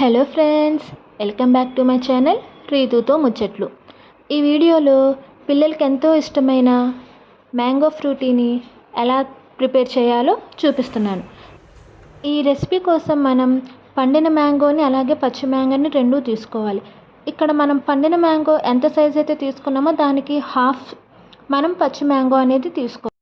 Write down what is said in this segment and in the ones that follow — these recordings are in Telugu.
Hello friends welcome back to my channel రీతుతో ముచ్చట్లు. ఈ వీడియోలో పిల్లలకి ఎంతో ఇష్టమైన మ్యాంగో ఫ్రూటీని ఎలా ప్రిపేర్ చేయాలో చూపిస్తున్నాను. ఈ రెసిపీ కోసం మనం పండిన మ్యాంగోని అలాగే పచ్చి మ్యాంగోని రెండూ తీసుకోవాలి. ఇక్కడ మనం పండిన మ్యాంగో ఎంత సైజ్ అయితే తీసుకున్నామో దానికి హాఫ్ మనం పచ్చి మ్యాంగో అనేది తీసుకోవాలి.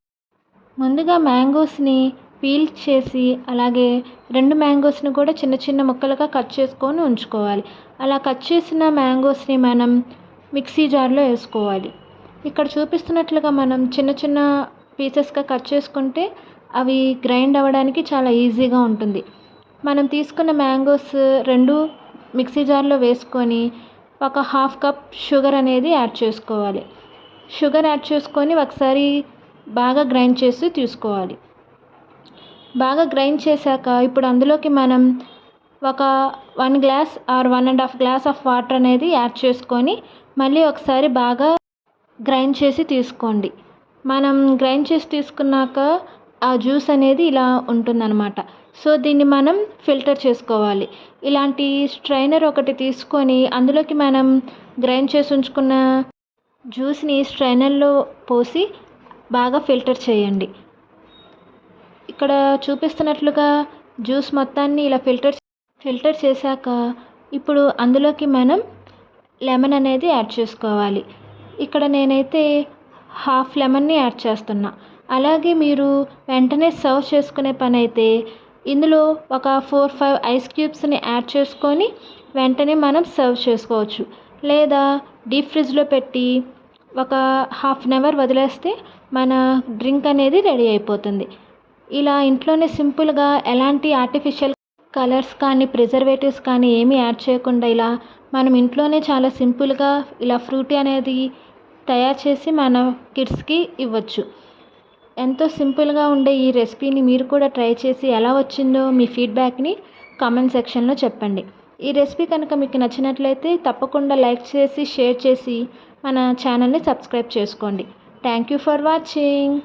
ముందుగా మ్యాంగోస్ని పీల్ చేసి అలాగే రెండు మ్యాంగోస్ని కూడా చిన్న చిన్న ముక్కలుగా కట్ చేసుకొని ఉంచుకోవాలి. అలా కట్ చేసిన మ్యాంగోస్ని మనం మిక్సీ జార్లో వేసుకోవాలి. ఇక్కడ చూపిస్తున్నట్లుగా మనం చిన్న చిన్న పీసెస్గా కట్ చేసుకుంటే అవి గ్రైండ్ అవ్వడానికి చాలా ఈజీగా ఉంటుంది. మనం తీసుకున్న మ్యాంగోస్ రెండు మిక్సీ జార్లో వేసుకొని ఒక హాఫ్ కప్ షుగర్ అనేది యాడ్ చేసుకోవాలి. షుగర్ యాడ్ చేసుకొని ఒకసారి బాగా గ్రైండ్ చేసి తీసుకోవాలి. బాగా గ్రైండ్ చేశాక ఇప్పుడు అందులోకి మనం ఒక one glass or one and half glass of water అనేది యాడ్ చేసుకొని మళ్ళీ ఒకసారి బాగా గ్రైండ్ చేసి తీసుకోండి. మనం గ్రైండ్ చేసి తీసుకున్నాక ఆ జ్యూస్ అనేది ఇలా ఉంటుందన్నమాట. సో దీన్ని మనం ఫిల్టర్ చేసుకోవాలి. ఇలాంటి స్ట్రైనర్ ఒకటి తీసుకొని అందులోకి మనం గ్రైండ్ చేసి ఉంచుకున్న జ్యూస్ని స్ట్రైనర్లో పోసి బాగా ఫిల్టర్ చేయండి. ఇక్కడ చూపిస్తున్నట్లుగా జ్యూస్ మొత్తాన్ని ఇలా ఫిల్టర్ ఫిల్టర్ చేశాక ఇప్పుడు అందులోకి మనం లెమన్ అనేది యాడ్ చేసుకోవాలి. ఇక్కడ నేనైతే హాఫ్ లెమన్ని యాడ్ చేస్తున్నా. అలాగే మీరు వెంటనే సర్వ్ చేసుకునే పని అయితే ఇందులో ఒక ఫోర్ ఫైవ్ ఐస్ క్యూబ్స్ని యాడ్ చేసుకొని వెంటనే మనం సర్వ్ చేసుకోవచ్చు. లేదా డీప్ ఫ్రిడ్జ్లో పెట్టి ఒక హాఫ్ అన్ అవర్ వదిలేస్తే మన డ్రింక్ అనేది రెడీ అయిపోతుంది. ఇలా ఇంట్లోనే సింపుల్గా ఎలాంటి ఆర్టిఫిషియల్ కలర్స్ కానీ ప్రిజర్వేటివ్స్ కానీ ఏమీ యాడ్ చేయకుండా ఇలా మనం ఇంట్లోనే చాలా సింపుల్గా ఇలా ఫ్రూటీ అనేది తయారు చేసి మన కిడ్స్కి ఇవ్వచ్చు. ఎంతో సింపుల్గా ఉండే ఈ రెసిపీని మీరు కూడా ట్రై చేసి ఎలా వచ్చిందో మీ ఫీడ్బ్యాక్ని కామెంట్ సెక్షన్లో చెప్పండి. ఈ రెసిపీ కనుక మీకు నచ్చినట్లయితే తప్పకుండా లైక్ చేసి షేర్ చేసి మన ఛానల్ని సబ్స్క్రైబ్ చేసుకోండి. Thank you for watching.